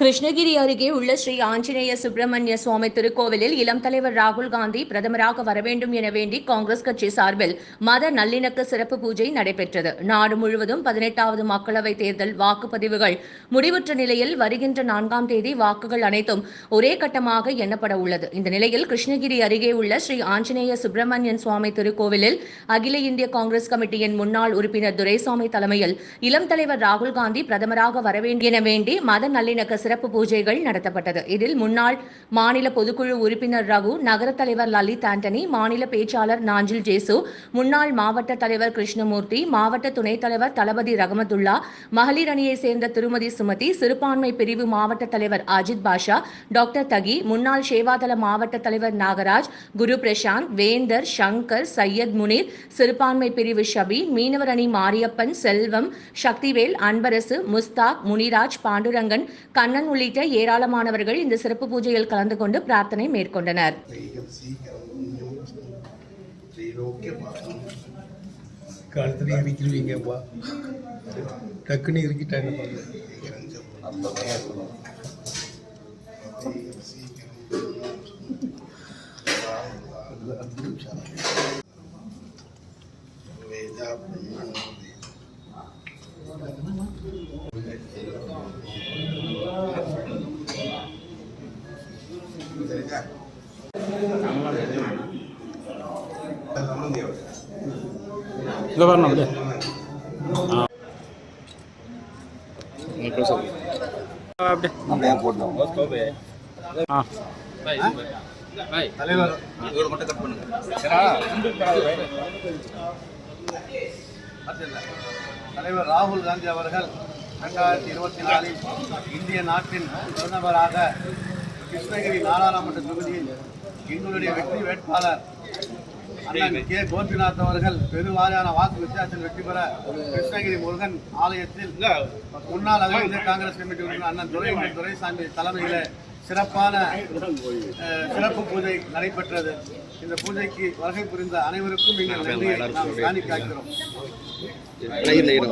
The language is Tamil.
கிருஷ்ணகிரி அருகே உள்ள ஸ்ரீ ஆஞ்சநேய சுப்பிரமணிய சுவாமி திருக்கோவிலில் இளம் தலைவர் ராகுல் காந்தி பிரதமராக வர வேண்டும் என வேண்டி காங்கிரஸ் கட்சி சார்பில் மத நல்லிணக்க சிறப்பு பூஜை நடைபெற்றது. நாடு முழுவதும் பதினெட்டாவது மக்களவைத் தேர்தல் வாக்குப்பதிவுகள் முடிவுற்ற நிலையில் வருகின்ற நான்காம் தேதி வாக்குகள் அனைத்தும் ஒரே கட்டமாக எண்ணப்பட உள்ளது. இந்த நிலையில் கிருஷ்ணகிரி அருகே உள்ள ஸ்ரீ ஆஞ்சநேய சுப்பிரமணியன் சுவாமி திருக்கோவிலில் அகில இந்திய காங்கிரஸ் கமிட்டியின் முன்னாள் உறுப்பினர் துரைசாமி தலைமையில் இளம் தலைவர் ராகுல் காந்தி பிரதமராக வர வேண்டும் என வேண்டி மத நல்லிணக்க சிறப்பு பூஜைகள் நடத்தப்பட்டது. இதில் முன்னாள் மாநில பொதுக்குழு உறுப்பினர் ரகு நகர தலைவர் லலித் ஆண்டனி மாநில பேச்சாளர் நாஞ்சில் ஜேசு முன்னாள் மாவட்ட தலைவர் கிருஷ்ணமூர்த்தி மாவட்ட துணைத் தலைவர் தளபதி ரகமத்துல்லா மகளிர் அணியை சேர்ந்த திருமதி சுமதி சிறுபான்மை பிரிவு மாவட்ட தலைவர் அஜித் பாஷா டாக்டர் தகி முன்னாள் சேவாதள மாவட்ட தலைவர் நாகராஜ் குரு பிரசாந்த் வேந்தர் சங்கர் சையத் முனீர் சிறுபான்மை பிரிவு ஷபி மீனவர் அணி மாரியப்பன் செல்வம் சக்திவேல் அன்பரசு முஸ்தாக் முனிராஜ் பாண்டுரங்கன் கண்ணன் உள்ளிட்ட ஏராளமானவர்கள் இந்த சிறப்பு பூஜையில் கலந்து கொண்டு பிரார்த்தனை மேற்கொண்டனர். அவர். வரணும் அப்படியே அப்படியே ஆ தலைவர் இதோட மட்டும் கட் பண்ணுங்க தலைவர் ராகுல் காந்தி அவர்கள் ரெண்டாயிரத்தி இருபத்தி நாலில் இந்திய நாட்டின் பிரதமராக கிருஷ்ணகிரி நாடாளுமன்ற தொகுதியில் எங்களுடைய வெற்றி வேட்பாளர் அண்ணன் கே. கோபிநாத் அவர்கள் பெருவாரியான வாக்கு வித்தியாசத்தில் வெற்றி பெற கிருஷ்ணகிரி முருகன் ஆலயத்தில் முன்னாள் அகில இந்திய காங்கிரஸ் கமிட்டி உறுப்பினர் அண்ணன் துரை துரைசாமி தலைமையில் சிறப்பான சிறப்பு பூஜை நடைபெற்றது. இந்த பூஜைக்கு வருகை புரிந்த அனைவருக்கும் நீங்கள் நன்றியை நாம் காணிக்காக்கிறோம். Line line